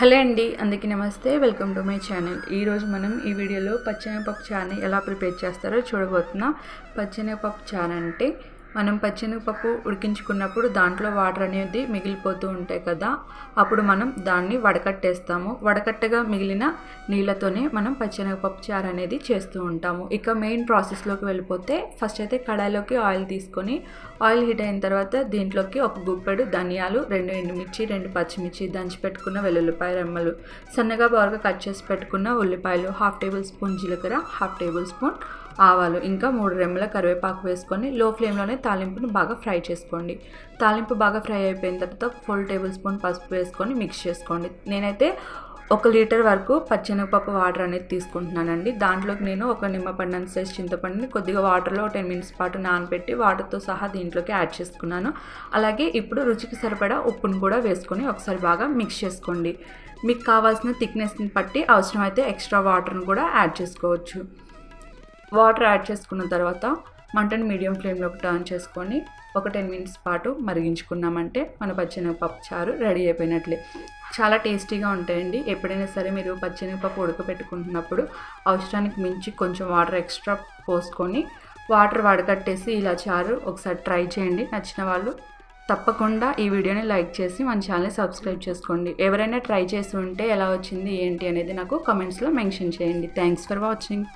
Hello అండి అందుకే నమస్తే. Welcome to my channel. ఈరోజు మనం ఈ వీడియోలో పచ్చెనగపప్పు చారుని ఎలా ప్రిపేర్ చేస్తారో చూడబోతున్నాం. పచ్చెనగపప్పు చారు అంటే మనం పచ్చెనగపప్పు ఉడికించుకున్నప్పుడు దాంట్లో వాటర్ అనేది మిగిలిపోతూ ఉంటాయి కదా అప్పుడు మనం దాన్ని వడకట్టేస్తాము. వడకట్టగా మిగిలిన నీళ్ళతోనే మనం పచ్చెనగపప్పు చారు అనేది చేస్తూ ఉంటాము. ఇక మెయిన్ ప్రాసెస్లోకి వెళ్ళిపోతే ఫస్ట్ అయితే కడాయిలోకి ఆయిల్ తీసుకొని ఆయిల్ హీట్ అయిన తర్వాత దీంట్లోకి ఒక గుప్పెడు ధనియాలు రెండు ఎండుమిర్చి రెండు పచ్చిమిర్చి దంచి పెట్టుకున్న వెల్లుల్లిపాయ రెమ్మలు సన్నగా బాగా కట్ చేసి పెట్టుకున్న ఉల్లిపాయలు హాఫ్ టేబుల్ స్పూన్ జీలకర్ర హాఫ్ టేబుల్ స్పూన్ ఆవాలు ఇంకా మూడు రెమ్మల కరివేపాకు వేసుకొని లో ఫ్లేమ్లోనే తాలింపును బాగా ఫ్రై చేసుకోండి. తాలింపు బాగా ఫ్రై అయిపోయిన తర్వాత ఫుల్ టేబుల్ స్పూన్ పసుపు వేసుకొని మిక్స్ చేసుకోండి. నేనైతే ఒక లీటర్ వరకు పచ్చెనగపప్పు వాటర్ అనేది తీసుకుంటున్నానండి. దాంట్లోకి నేను ఒక నిమ్మపండు సైజ్ చింతపండుని కొద్దిగా వాటర్లో టెన్ మినిట్స్ పాటు నానబెట్టి వాటర్తో సహా దీంట్లోకి యాడ్ చేసుకున్నాను. అలాగే ఇప్పుడు రుచికి సరిపడా ఉప్పును కూడా వేసుకొని ఒకసారి బాగా మిక్స్ చేసుకోండి. మీకు కావాల్సిన థిక్నెస్ని బట్టి అవసరమైతే ఎక్స్ట్రా వాటర్ని కూడా యాడ్ చేసుకోవచ్చు. వాటర్ యాడ్ చేసుకున్న తర్వాత మంటను మీడియం ఫ్లేమ్లోకి టర్న్ చేసుకొని ఒక టెన్ మినిట్స్ పాటు మరిగించుకున్నామంటే మన పచ్చెనగపప్పు చారు రెడీ అయిపోయినట్లే. చాలా టేస్టీగా ఉంటాయండి. ఎప్పుడైనా సరే మీరు పచ్చెనగపప్పు ఉడకపెట్టుకుంటున్నప్పుడు అవసరానికి మించి కొంచెం వాటర్ ఎక్స్ట్రా పోసుకొని వాటర్ వడకట్టేసి ఇలా చారు ఒకసారి ట్రై చేయండి. నచ్చిన వాళ్ళు తప్పకుండా ఈ వీడియోని లైక్ చేసి మన ఛానల్ని సబ్స్క్రైబ్ చేసుకోండి. ఎవరైనా ట్రై చేసి ఉంటే ఎలా వచ్చింది ఏంటి అనేది నాకు కామెంట్స్లో మెన్షన్ చేయండి. Thanks for watching.